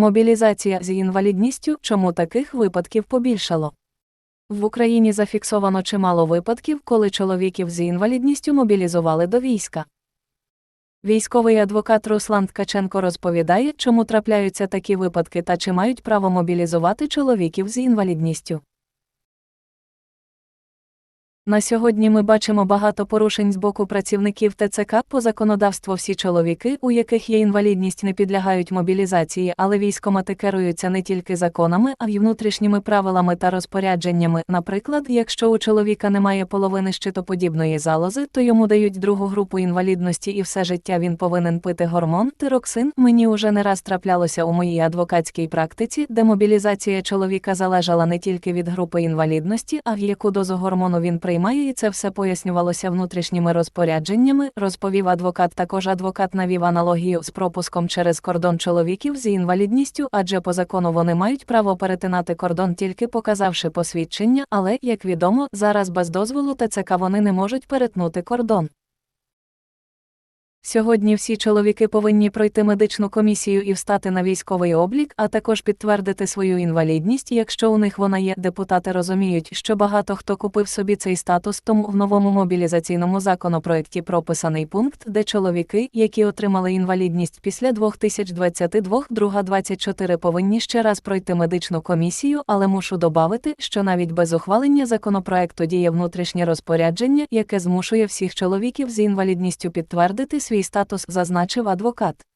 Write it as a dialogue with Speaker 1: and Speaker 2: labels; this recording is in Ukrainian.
Speaker 1: Мобілізація з інвалідністю, чому таких випадків побільшало? В Україні зафіксовано чимало випадків, коли чоловіків з інвалідністю мобілізували до війська. Військовий адвокат Руслан Ткаченко розповідає, чому трапляються такі випадки та чи мають право мобілізувати чоловіків з інвалідністю. На сьогодні ми бачимо багато порушень з боку працівників ТЦК по законодавству всі чоловіки, у яких є інвалідність, не підлягають мобілізації, але військомати керуються не тільки законами, а й внутрішніми правилами та розпорядженнями. Наприклад, якщо у чоловіка немає половини щитоподібної залози, то йому дають другу групу інвалідності і все життя він повинен пити гормон тироксин. Мені уже не раз траплялося у моїй адвокатській практиці, де мобілізація чоловіка залежала не тільки від групи інвалідності, а в яку дозу гормону він приймає, і це все пояснювалося внутрішніми розпорядженнями, розповів адвокат. Також адвокат навів аналогію з пропуском через кордон чоловіків з інвалідністю, адже по закону вони мають право перетинати кордон тільки показавши посвідчення, але, як відомо, зараз без дозволу ТЦК вони не можуть перетнути кордон. Сьогодні всі чоловіки повинні пройти медичну комісію і встати на військовий облік, а також підтвердити свою інвалідність, якщо у них вона є. Депутати розуміють, що багато хто купив собі цей статус, тому в новому мобілізаційному законопроекті прописаний пункт, де чоловіки, які отримали інвалідність після 2022 друга 24 повинні ще раз пройти медичну комісію, але мушу добавити, що навіть без ухвалення законопроекту діє внутрішнє розпорядження, яке змушує всіх чоловіків з інвалідністю підтвердити свій статус, зазначив адвокат.